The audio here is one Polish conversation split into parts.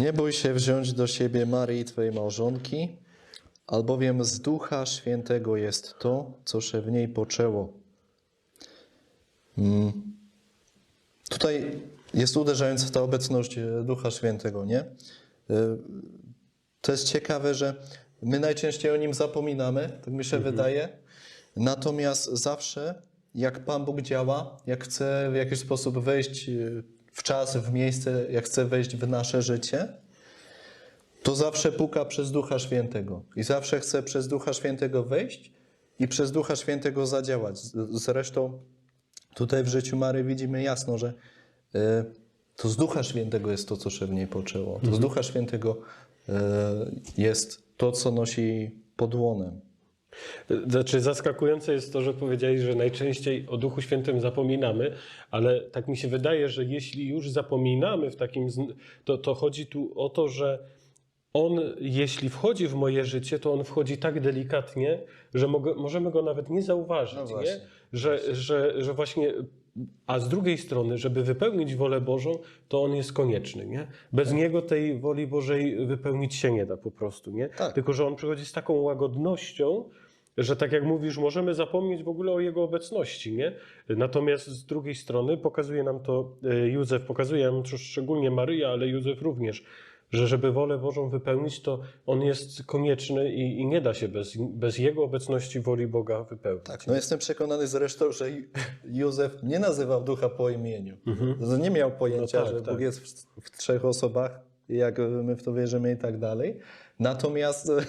Nie bój się wziąć do siebie Maryi, Twojej małżonki, albowiem z Ducha Świętego jest to, co się w niej poczęło. Mm. Tutaj jest uderzająca ta obecność e, Ducha Świętego, nie? E, To jest ciekawe, że my najczęściej o nim zapominamy, tak mi się wydaje. Natomiast zawsze, jak Pan Bóg działa, jak chce w jakiś sposób wejść e, w czas, w miejsce, jak chce wejść w nasze życie, to zawsze puka przez Ducha Świętego. I zawsze chce przez Ducha Świętego wejść i przez Ducha Świętego zadziałać. Zresztą tutaj w życiu Mary widzimy jasno, że e, to z Ducha Świętego jest to, co się w niej poczęło. To z Ducha Świętego e, jest to, co nosi pod łonem. Znaczy, zaskakujące jest to, że powiedzieli, że najczęściej o Duchu Świętym zapominamy, ale tak mi się wydaje, że jeśli już zapominamy w takim, to, to chodzi tu o to, że on, jeśli wchodzi w moje życie, to on wchodzi tak delikatnie, że mogę, możemy go nawet nie zauważyć, No nie? Że, że, że właśnie. A z drugiej strony, żeby wypełnić wolę Bożą, to on jest konieczny, nie? Bez niego tej woli Bożej wypełnić się nie da po prostu, nie? Tak. Tylko, że on przychodzi z taką łagodnością, że tak jak mówisz, możemy zapomnieć w ogóle o jego obecności, nie? Natomiast z drugiej strony pokazuje nam to e, Józef, pokazuje nam to szczególnie Maryja, ale Józef również, że żeby wolę Bożą wypełnić, to on jest konieczny i, i nie da się bez, bez jego obecności woli Boga wypełnić. Tak, no jestem przekonany zresztą, że Józef nie nazywał ducha po imieniu. To Nie miał pojęcia, No tak, że tak. Bóg jest w, w trzech osobach, jak my w to wierzymy i tak dalej. Natomiast e,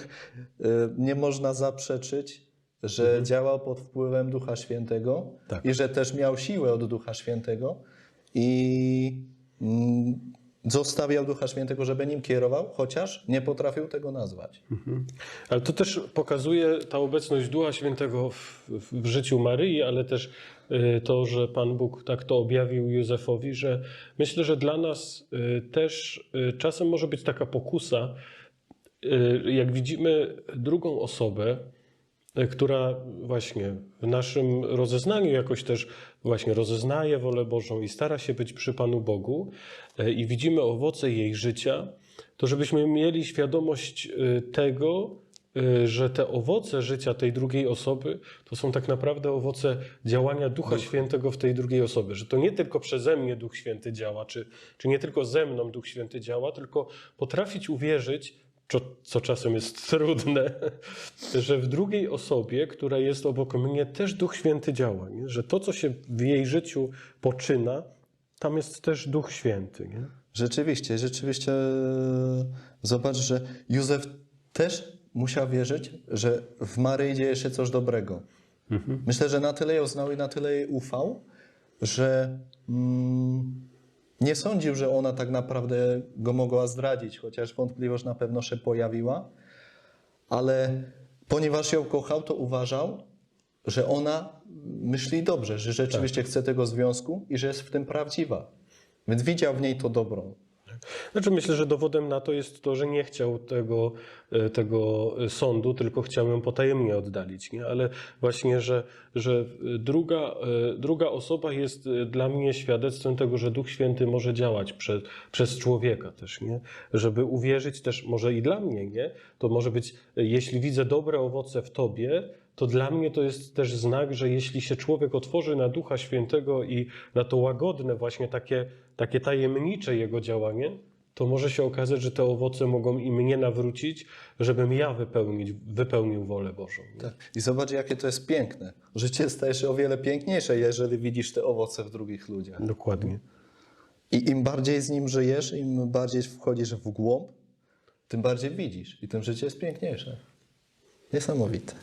nie można zaprzeczyć, że działał pod wpływem Ducha Świętego Tak. i że też miał siłę od Ducha Świętego i mm, zostawiał Ducha Świętego, żeby nim kierował, chociaż nie potrafił tego nazwać. Ale to też pokazuje ta obecność Ducha Świętego w, w, życiu Maryi, ale też y, to, że Pan Bóg tak to objawił Józefowi, że myślę, że dla nas y, też y, czasem może być taka pokusa, jak widzimy drugą osobę, która właśnie w naszym rozeznaniu jakoś też właśnie rozeznaje wolę Bożą i stara się być przy Panu Bogu y, i widzimy owoce jej życia, to żebyśmy mieli świadomość y, tego, że te owoce życia tej drugiej osoby to są tak naprawdę owoce działania Ducha Świętego w tej drugiej osobie. Że to nie tylko przeze mnie Duch Święty działa, czy, czy nie tylko ze mną Duch Święty działa, tylko potrafić uwierzyć, co, co czasem jest trudne, że w drugiej osobie, która jest obok mnie, też Duch Święty działa. Nie? Że to, co się w jej życiu poczyna, tam jest też Duch Święty. Nie? Rzeczywiście, rzeczywiście e, zobacz, że Józef też musiał wierzyć, że w Maryi dzieje się coś dobrego. Myślę, że na tyle ją znał i na tyle jej ufał, że mm, nie sądził, że ona tak naprawdę go mogła zdradzić, chociaż wątpliwość na pewno się pojawiła, ale ponieważ ją kochał, to uważał, że ona myśli dobrze, że rzeczywiście chce tego związku i że jest w tym prawdziwa. Więc widział w niej to dobro. Znaczy myślę, że dowodem na to jest to, że nie chciał tego, e, tego sądu, tylko chciał ją potajemnie oddalić. Nie? Ale właśnie, że, że druga, e, druga osoba jest e, dla mnie świadectwem tego, że Duch Święty może działać przez, człowieka też, nie? Żeby uwierzyć też, może i dla mnie, nie? To może być, jeśli widzę dobre owoce w tobie, to dla mnie to jest też znak, że jeśli się człowiek otworzy na Ducha Świętego i na to łagodne, właśnie takie, takie tajemnicze jego działanie, to może się okazać, że te owoce mogą i mnie nawrócić, żebym ja wypełnić, wypełnił wolę Bożą. Tak. I zobacz, jakie to jest piękne. Życie staje się o wiele piękniejsze, jeżeli widzisz te owoce w drugich ludziach. Dokładnie. I im bardziej z nim żyjesz, im bardziej wchodzisz w głąb, tym bardziej widzisz. I tym życie jest piękniejsze. Niesamowite.